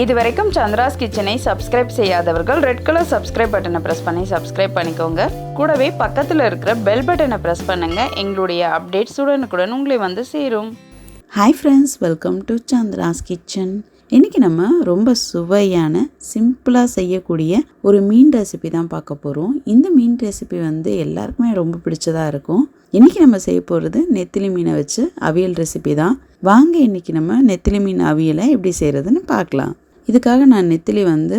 இதுவரைக்கும் சந்திராஸ் கிச்சனை சப்ஸ்கிரைப் செய்யாதவர்கள் ரெட் கலர் சப்ஸ்கிரைப் பட்டனை ப்ரெஸ் பண்ணி சப்ஸ்கிரைப் பண்ணிக்கோங்க. கூடவே பக்கத்தில் இருக்கிற பெல் பட்டனை ப்ரெஸ் பண்ணுங்க. எங்களுடைய அப்டேட்ஸ் உடனுக்குடன் உங்களை வந்து சேரும். Hi friends welcome to Chandra's kitchen. இன்றைக்கி நம்ம ரொம்ப சுவையான சிம்பிளாக செய்யக்கூடிய ஒரு மீன் ரெசிபி தான் பார்க்க போகிறோம் இந்த மீன் ரெசிபி வந்து எல்லாருக்குமே ரொம்ப பிடிச்சதாக இருக்கும். இன்றைக்கி நம்ம செய்ய போகிறது நெத்திலி மீனை வச்சு அவியல் ரெசிபி தான். வாங்க இன்றைக்கி நம்ம நெத்திலி மீன் அவியலை எப்படி செய்கிறதுன்னு பார்க்கலாம். இதுக்காக நான் நெத்திலி வந்து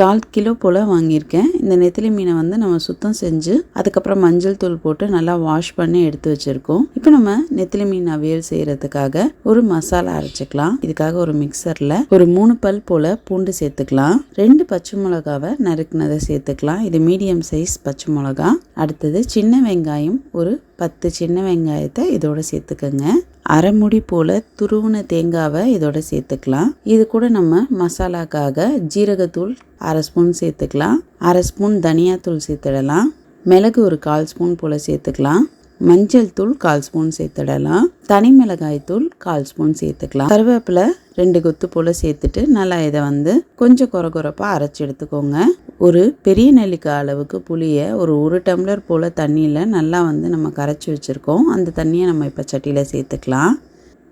கால் கிலோ போல் வாங்கியிருக்கேன். இந்த நெத்திலி மீனை வந்து நம்ம சுத்தம் செஞ்சு அதுக்கப்புறம் மஞ்சள் தூள் போட்டு நல்லா வாஷ் பண்ணி எடுத்து வச்சுருக்கோம். இப்போ நம்ம நெத்திலி மீன் அவியல் செய்கிறதுக்காக ஒரு மசாலா அரைச்சிக்கலாம். இதுக்காக ஒரு மிக்சரில் ஒரு மூணு பல் போல் பூண்டு சேர்த்துக்கலாம். ரெண்டு பச்சை மிளகாவை நறுக்குனதை சேர்த்துக்கலாம். இது மீடியம் சைஸ் பச்சை மிளகா. அடுத்தது சின்ன வெங்காயம் ஒரு பத்து சின்ன வெங்காயத்தை இதோட சேர்த்துக்கோங்க. அரைமுடி போல் துருவின தேங்காவை இதோட சேர்த்துக்கலாம். இது கூட நம்ம மசாலாக்காக ஜீரகத்தூள் அரை ஸ்பூன் சேர்த்துக்கலாம். அரை ஸ்பூன் தனியாத்தூள் சேர்த்துடலாம். மிளகு ஒரு கால் ஸ்பூன் போல் சேர்த்துக்கலாம். மஞ்சள் தூள் கால் ஸ்பூன் சேர்த்துடலாம். தனி மிளகாய் தூள் கால் ஸ்பூன் சேர்த்துக்கலாம். கருவேப்பிலை ரெண்டு கொத்து போல் சேர்த்துட்டு நல்லா இதை வந்து கொஞ்சம் குறை குறைப்பாக அரைச்சி எடுத்துக்கோங்க. ஒரு பெரிய நெல்லிக்காய் அளவுக்கு புளியை ஒரு ஒரு டம்ளர் போல் தண்ணியில் நல்லா வந்து நம்ம கரைச்சி வச்சுருக்கோம். அந்த தண்ணியை நம்ம இப்போ சட்டியில் சேர்த்துக்கலாம்.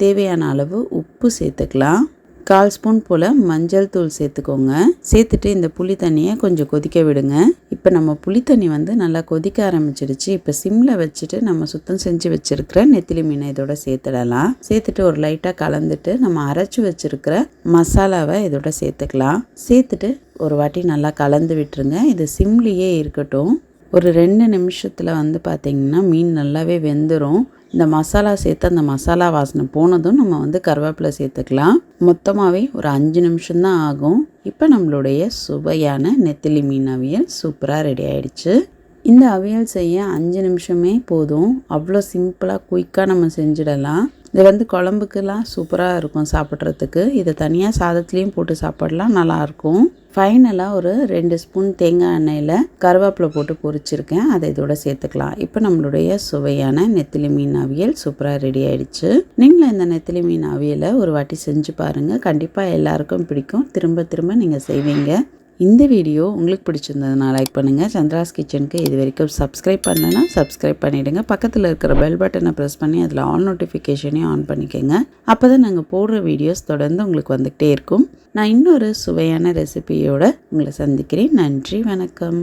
தேவையான அளவு உப்பு சேர்த்துக்கலாம். கால் ஸ்பூன் போல் மஞ்சள் தூள் சேர்த்துக்கோங்க. சேர்த்துட்டு இந்த புளி தண்ணியை கொஞ்சம் கொதிக்க விடுங்க. இப்போ நம்ம புளி தண்ணி வந்து நல்லா கொதிக்க ஆரம்பிச்சிடுச்சு இப்போ சிம்மில் வச்சுட்டு நம்ம சுத்தம் செஞ்சு வச்சுருக்கிற நெத்திலி மீனை இதோட சேர்த்துடலாம். சேர்த்துட்டு ஒரு லைட்டாக கலந்துட்டு நம்ம அரைச்சி வச்சுருக்கிற மசாலாவை இதோட சேர்த்துக்கலாம். சேர்த்துட்டு ஒரு வாட்டி நல்லா கலந்து விட்டுருங்க. இது சிம்லேயே இருக்கட்டும். ஒரு ரெண்டு நிமிஷத்தில் வந்து பார்த்திங்கன்னா மீன் நல்லாவே வெந்துடும் இந்த மசாலா சேர்த்து அந்த மசாலா வாசனை போனதும் நம்ம வந்து கருவேப்பிலை சேர்த்துக்கலாம். மொத்தமாகவே ஒரு அஞ்சு நிமிஷம்தான் ஆகும். இப்போ நம்மளுடைய சுவையான நெத்திலி மீன் அவியல் சூப்பராக ரெடி ஆயிடுச்சு. இந்த அவியல் செய்ய அஞ்சு நிமிஷமே போதும். அவ்வளோ சிம்பிளாக குயிக்காக நம்ம செஞ்சிடலாம். இது வந்து குழம்புக்கெல்லாம் சூப்பராக இருக்கும் சாப்பிட்றதுக்கு. இதை தனியாக சாதத்துலேயும் போட்டு சாப்பிடலாம் நல்லாயிருக்கும் ஃபைனலாக ஒரு ரெண்டு ஸ்பூன் தேங்காய் எண்ணெயில் கருவேப்பிலை போட்டு பொரிச்சிருக்கேன். அதை இதோட சேர்த்துக்கலாம். இப்போ நம்மளுடைய சுவையான நெத்திலி மீன் அவியல் சூப்பராக ரெடி ஆயிடுச்சு. நீங்களும் இந்த நெத்திலி மீன் அவியலை ஒரு வாட்டி செஞ்சு பாருங்கள் கண்டிப்பாக எல்லாருக்கும் பிடிக்கும். திரும்ப திரும்ப நீங்கள் செய்வீங்க. இந்த வீடியோ உங்களுக்கு பிடிச்சிருந்ததுனா லைக் பண்ணுங்கள் சந்திராஸ் கிச்சனுக்கு இது வரைக்கும் சப்ஸ்கிரைப் பண்ணலைன்னா சப்ஸ்கிரைப் பண்ணிவிடுங்க பக்கத்தில் இருக்கிற பெல் பட்டனை ப்ரெஸ் பண்ணி அதில் ஆல் நோட்டிஃபிகேஷனையும் ஆன் பண்ணிக்கோங்க. அப்போ தான் நாங்கள் போடுற வீடியோஸ் தொடர்ந்து உங்களுக்கு வந்துக்கிட்டே இருக்கும். நான் இன்னொரு சுவையான ரெசிபியோடு உங்களை சந்திக்கிறேன். நன்றி வணக்கம்.